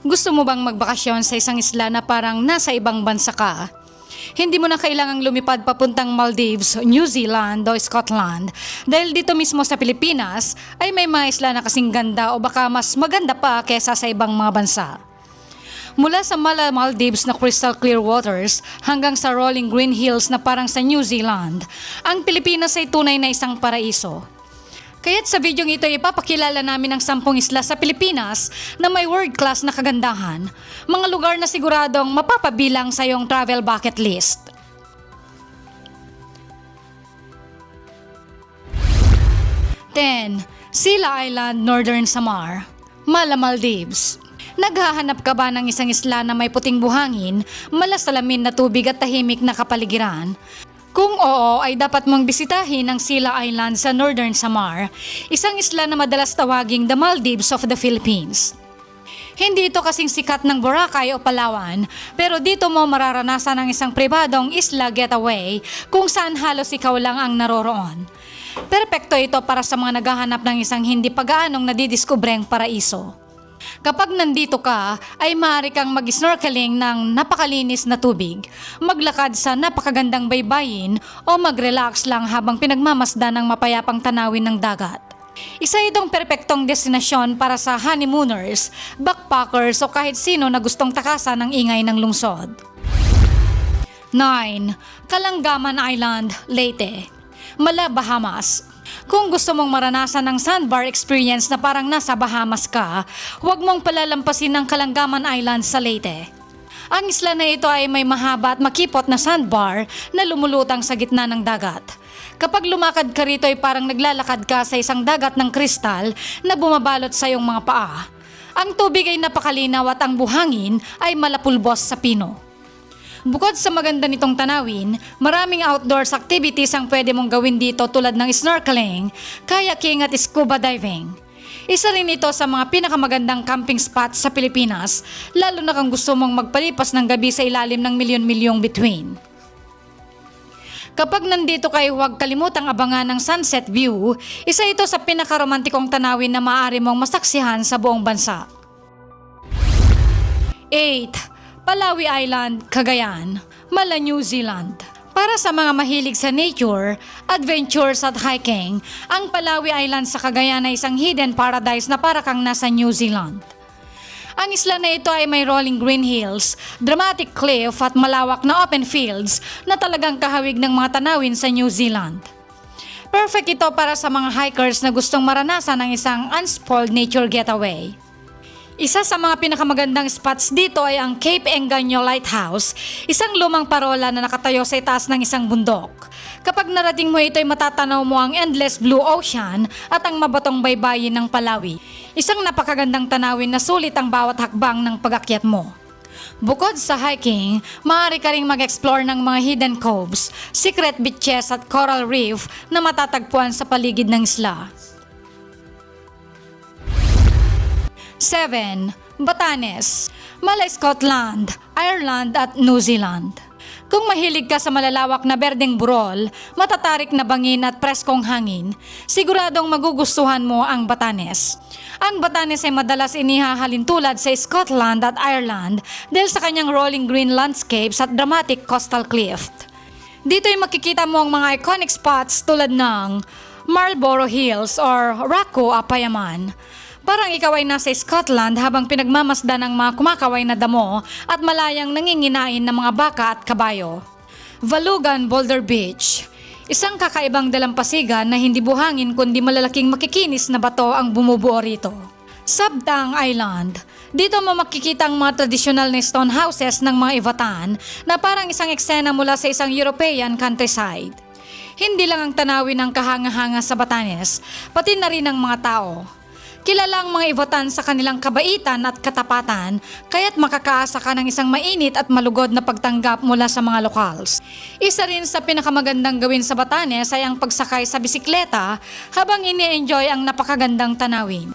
Gusto mo bang magbakasyon sa isang isla na parang nasa ibang bansa ka? Hindi mo na kailangang lumipad papuntang Maldives, New Zealand o Scotland dahil dito mismo sa Pilipinas ay may mga isla na kasing ganda o baka mas maganda pa kesa sa ibang mga bansa. Mula sa Mala Maldives na crystal clear waters hanggang sa rolling green hills na parang sa New Zealand, ang Pilipinas ay tunay na isang paraiso. Kaya't sa videong ito ipapakilala namin ang sampung isla sa Pilipinas na may world-class na kagandahan, mga lugar na siguradong mapapabilang sa iyong travel bucket list. Ten, Sila Island, Northern Samar, Mala Maldives. Naghahanap ka ba ng isang isla na may puting buhangin, malasalamin na tubig at tahimik na kapaligiran? Kung oo, ay dapat mong bisitahin ang Sila Island sa Northern Samar, isang isla na madalas tawaging the Maldives of the Philippines. Hindi ito kasing sikat ng Boracay o Palawan, pero dito mo mararanasan ang isang pribadong isla getaway kung saan halos ikaw lang ang naroroon. Perpekto ito para sa mga naghahanap ng isang hindi pagaanong nadidiskubreng paraiso. Kapag nandito ka, ay maaari kang mag-snorkeling ng napakalinis na tubig, maglakad sa napakagandang baybayin o mag-relax lang habang pinagmamasdan ng mapayapang tanawin ng dagat. Isa itong perpektong destinasyon para sa honeymooners, backpackers o kahit sino na gustong takasan ng ingay ng lungsod. 9. Kalanggaman Island, Leyte Mala, Bahamas kung gusto mong maranasan ang sandbar experience na parang nasa Bahamas ka, huwag mong palalampasin ang Kalanggaman Island sa Leyte. Ang isla na ito ay may mahaba at makipot na sandbar na lumulutang sa gitna ng dagat. Kapag lumakad ka rito ay parang naglalakad ka sa isang dagat ng kristal na bumabalot sa iyong mga paa. Ang tubig ay napakalinaw at ang buhangin ay malapulbos sa pino. Bukod sa maganda nitong tanawin, maraming outdoors activities ang pwede mong gawin dito tulad ng snorkeling, kayaking at scuba diving. Isa rin ito sa mga pinakamagandang camping spots sa Pilipinas, lalo na kung gusto mong magpalipas ng gabi sa ilalim ng milyon-milyong between. Kapag nandito kayo huwag kalimutang abangan ng sunset view, isa ito sa pinakaromantikong tanawin na maaari mong masaksihan sa buong bansa. 8. Palawi Island, Cagayan, Mala, New Zealand. Para sa mga mahilig sa nature, adventures at hiking, ang Palawi Island sa Cagayan ay isang hidden paradise na para kang nasa New Zealand. Ang isla na ito ay may rolling green hills, dramatic cliff at malawak na open fields na talagang kahawig ng mga tanawin sa New Zealand. Perfect ito para sa mga hikers na gustong maranasan ng isang unspoiled nature getaway. Isa sa mga pinakamagandang spots dito ay ang Cape Engaño Lighthouse, isang lumang parola na nakatayo sa itaas ng isang bundok. Kapag narating mo ito ay matatanaw mo ang endless blue ocean at ang mabatong baybayin ng Palawi. Isang napakagandang tanawin na sulit ang bawat hakbang ng pagakyat mo. Bukod sa hiking, maaari ka ring mag-explore ng mga hidden coves, secret beaches at coral reef na matatagpuan sa paligid ng isla. 7. Batanes, Mala Scotland, Ireland at New Zealand. Kung mahilig ka sa malalawak na berdeng burol, matatarik na bangin at preskong hangin, siguradong magugustuhan mo ang Batanes. Ang Batanes ay madalas inihahalin tulad sa Scotland at Ireland dahil sa kanyang rolling green landscapes at dramatic coastal cliff. Dito ay makikita mo ang mga iconic spots tulad ng Marlborough Hills or Racco Apayaman. Parang ikaw ay nasa Scotland habang pinagmamasdan ng mga kumakaway na damo at malayang nanginginain ng mga baka at kabayo. Valugan Boulder Beach Isang kakaibang dalampasigan na hindi buhangin kundi malalaking makikinis na bato ang bumubuo rito. Sabtang Island dito mo makikita ang mga tradisyonal na stone houses ng mga Ivatan na parang isang eksena mula sa isang European countryside. Hindi lang ang tanawin ng kahanga-hanga sa Batanes, pati na rin ang mga tao. Kilala ang mga Ivatan sa kanilang kabaitan at katapatan, kaya't makakaasa ka ng isang mainit at malugod na pagtanggap mula sa mga locals. Isa rin sa pinakamagandang gawin sa Batanes ay ang pagsakay sa bisikleta habang ini-enjoy ang napakagandang tanawin.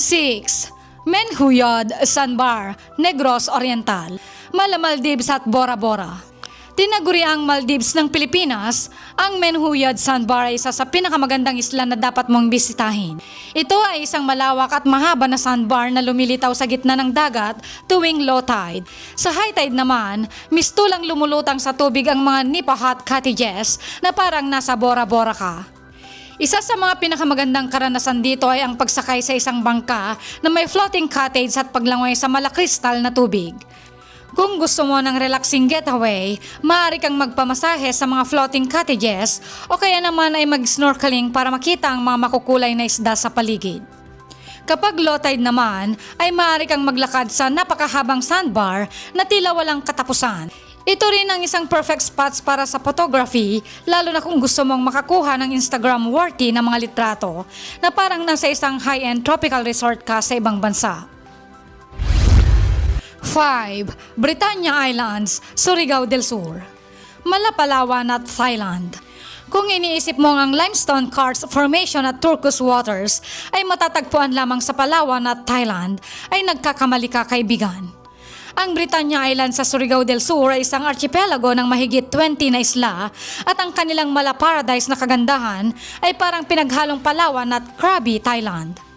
6. Menhuyod, Sanbar, Negros Oriental, Mala Maldives at Bora Bora. Tinaguri ang Maldives ng Pilipinas, ang Menhuyad Sandbar ay isa sa pinakamagandang isla na dapat mong bisitahin. Ito ay isang malawak at mahaba na sandbar na lumilitaw sa gitna ng dagat tuwing low tide. Sa high tide naman, mistulang lumulutang sa tubig ang mga nipa hut cottages na parang nasa Bora-Bora ka. Isa sa mga pinakamagandang karanasan dito ay ang pagsakay sa isang bangka na may floating cottage at paglangoy sa malakristal na tubig. Kung gusto mo ng relaxing getaway, maaari kang magpamasahe sa mga floating cottages o kaya naman ay mag-snorkeling para makita ang mga makukulay na isda sa paligid. Kapag low tide naman, ay maaari kang maglakad sa napakahabang sandbar na tila walang katapusan. Ito rin ang isang perfect spots para sa photography, lalo na kung gusto mong makakuha ng Instagram-worthy na mga litrato na parang nasa isang high-end tropical resort ka sa ibang bansa. 5. Britannia Islands, Surigao del Sur. Malapalawan at Thailand. Kung iniisip mo ang limestone karst formation at turquoise waters ay matatagpuan lamang sa Palawan at Thailand ay nagkakamali ka kaibigan. Ang Britannia Island sa Surigao del Sur ay isang archipelago ng mahigit 20 na isla at ang kanilang mala paradise na kagandahan ay parang pinaghalong Palawan at Krabi, Thailand.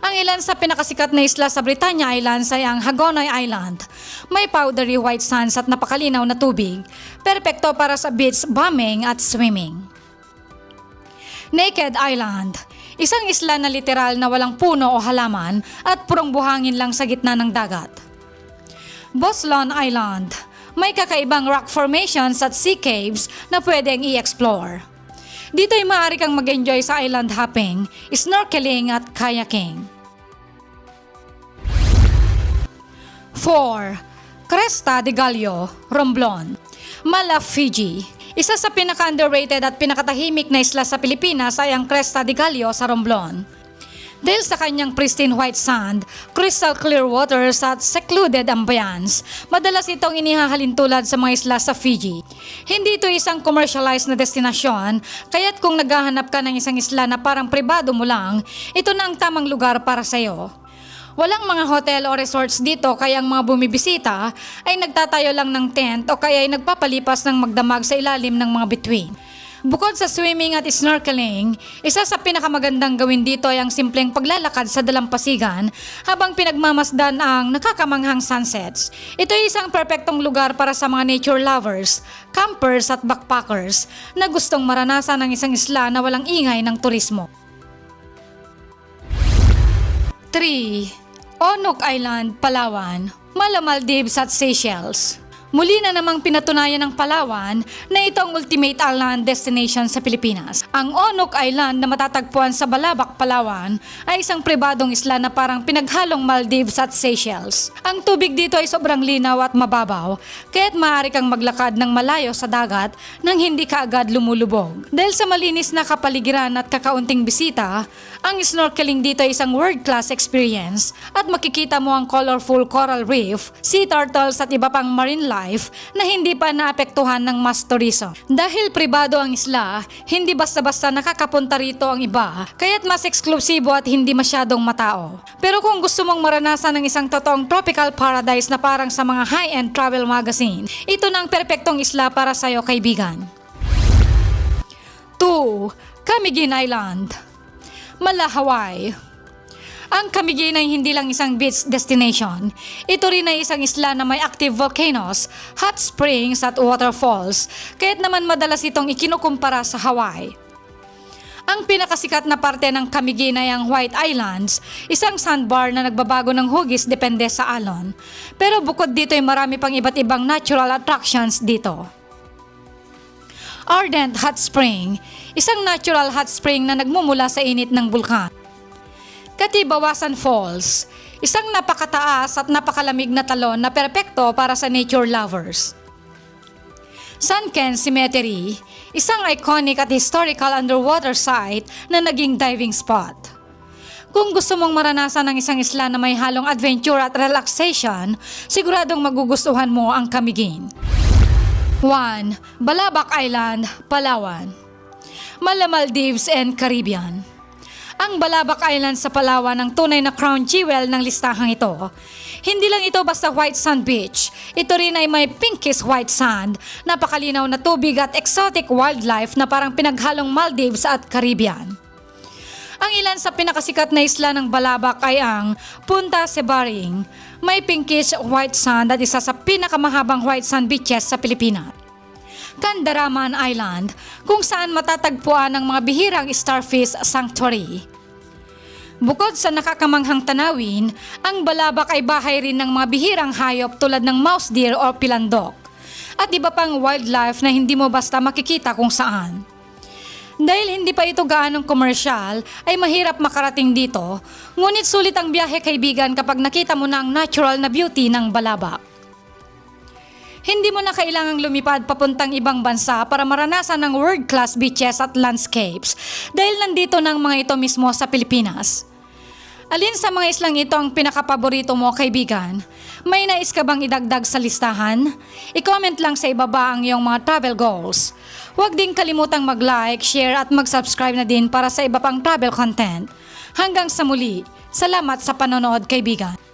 Ang ilan sa pinakasikat na isla sa Britannia Islands ay ang Hagonoy Island. May powdery white sands at napakalinaw na tubig. Perpekto para sa beach bombing at swimming. Naked Island. Isang isla na literal na walang puno o halaman at purong buhangin lang sa gitna ng dagat. Boslon Island. May kakaibang rock formations at sea caves na pwedeng i-explore. Dito ay maaari kang mag-enjoy sa island hopping, snorkeling at kayaking. 4. Cresta de Gallo, Romblon. Mala, Fiji. Isa sa pinaka-underrated at pinakatahimik na isla sa Pilipinas ay ang Cresta de Gallo sa Romblon. Dahil sa kanyang pristine white sand, crystal clear waters at secluded ambience, madalas itong inihahalin tulad sa mga isla sa Fiji. Hindi ito isang commercialized na destinasyon, kaya't kung naghahanap ka ng isang isla na parang pribado mo lang, ito na ang tamang lugar para sa iyo. Walang mga hotel o resorts dito kaya ang mga bumibisita ay nagtatayo lang ng tent o kaya ay nagpapalipas ng magdamag sa ilalim ng mga bituin. Bukod sa swimming at snorkeling, isa sa pinakamagandang gawin dito ay ang simpleng paglalakad sa dalampasigan habang pinagmamasdan ang nakakamanghang sunsets. Ito ay isang perpektong lugar para sa mga nature lovers, campers at backpackers na gustong maranasan ng isang isla na walang ingay ng turismo. 3. Onok Island, Palawan, Mala Maldives at Seychelles. Muli na namang pinatunayan ng Palawan na ito ang ultimate island destination sa Pilipinas. Ang Onok Island na matatagpuan sa Balabac, Palawan ay isang pribadong isla na parang pinaghalong Maldives at Seychelles. Ang tubig dito ay sobrang linaw at mababaw, kaya't maaari kang maglakad ng malayo sa dagat nang hindi ka agad lumulubog. Dahil sa malinis na kapaligiran at kakaunting bisita, ang snorkeling dito ay isang world-class experience at makikita mo ang colorful coral reef, sea turtles at iba pang marine life na hindi pa naapektuhan ng mass tourism. Dahil pribado ang isla, hindi basta-basta nakakapunta rito ang iba, kaya't mas eksklusibo at hindi masyadong matao. Pero kung gusto mong maranasan ng isang totoong tropical paradise na parang sa mga high-end travel magazine, ito na ang perpektong isla para sa'yo kaibigan. 2. Camiguin Island Mala, Hawaii. Ang Camiguin ay hindi lang isang beach destination. Ito rin ay isang isla na may active volcanoes, hot springs at waterfalls, kaya't naman madalas itong ikinukumpara sa Hawaii. Ang pinakasikat na parte ng Camiguin ay ang White Islands, isang sandbar na nagbabago ng hugis depende sa alon. Pero bukod dito ay marami pang iba't ibang natural attractions dito. Ardent Hot Spring, isang natural hot spring na nagmumula sa init ng bulkan. Katibawasan Falls, isang napakataas at napakalamig na talon na perpekto para sa nature lovers. Sunken Cemetery, isang iconic at historical underwater site na naging diving spot. Kung gusto mong maranasan ng isang isla na may halong adventure at relaxation, siguradong magugustuhan mo ang Camiguin. 1. Balabac Island, Palawan. Mala Maldives and Caribbean. Ang Balabac Island sa Palawan ang tunay na crown jewel ng listahang ito. Hindi lang ito basta white sand beach. Ito rin ay may pinkish white sand, napakalinaw na tubig at exotic wildlife na parang pinaghalong Maldives at Caribbean. Ang ilan sa pinakasikat na isla ng Balabac ay ang Punta Sebaring, may pinkish white sand at isa sa pinakamahabang white sand beaches sa Pilipinas. Candaraman Island, kung saan matatagpuan ang mga bihirang starfish sanctuary. Bukod sa nakakamanghang tanawin, ang Balabac ay bahay rin ng mga bihirang hayop tulad ng mouse deer o pilandok at iba pang wildlife na hindi mo basta makikita kung saan. Dahil hindi pa ito gaanong komersyal, ay mahirap makarating dito, ngunit sulit ang biyahe kaibigan kapag nakita mo na ang natural na beauty ng Balabac. Hindi mo na kailangang lumipad papuntang ibang bansa para maranasan ng world-class beaches at landscapes dahil nandito ng mga ito mismo sa Pilipinas. Alin sa mga islang ito ang pinakapaborito mo, kaibigan? May nais ka bang idagdag sa listahan? I-comment lang sa ibaba ang iyong mga travel goals. Huwag din kalimutang mag-like, share at mag-subscribe na din para sa iba pang travel content. Hanggang sa muli, salamat sa panonood, kaibigan.